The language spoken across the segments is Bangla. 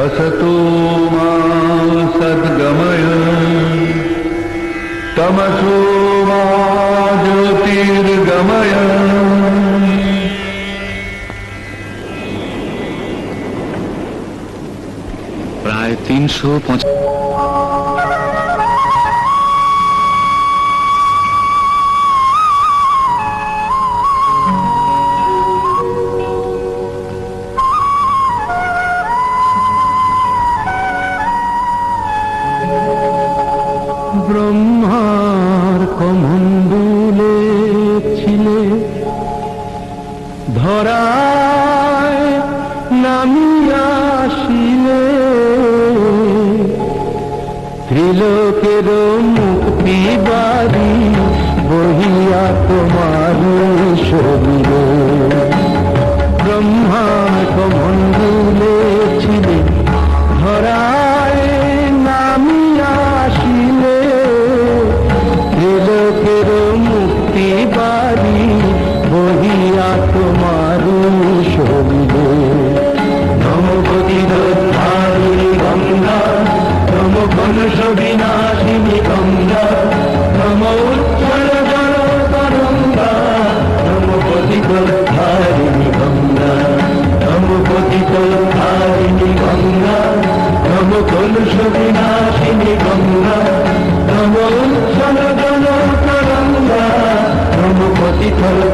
असतो मा सद्गमय तमसो मा ज्योतिर्गमय প্রায় তিনশো পঞ্চাশ আসিলে। ত্রিলোকের মুক্তি বাড়ি বহিয়া তোমার শরীর। ব্রহ্মা কমন্ড মানুষ বিনাশিনী গঙ্গা নম উজ্জ্বল জল তরঙ্গা নম প্রতিকল ধারিণী গঙ্গা নম প্রতিকল ধারিণী গঙ্গা নম কলুষ বিনাশিনী গঙ্গা নম উজ্জ্বল জল তরঙ্গা নম প্রতিকল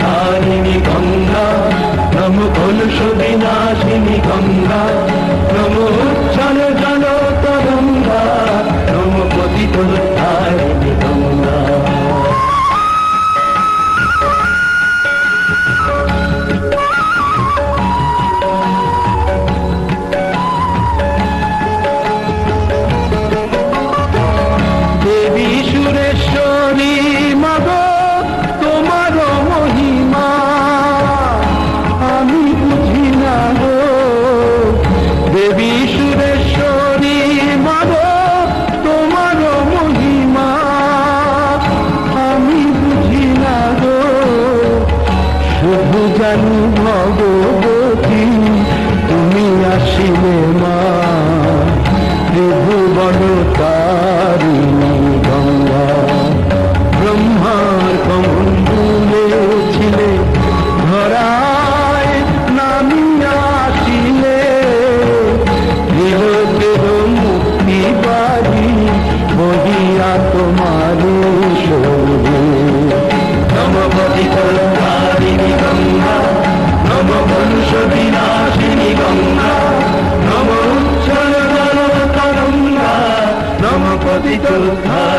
ধারিণী গঙ্গা নম কলুষ বিনাশিনী গঙ্গা ভগবতী তুমি আসিলে মা ত্রিভুবন তারিণী কোথায়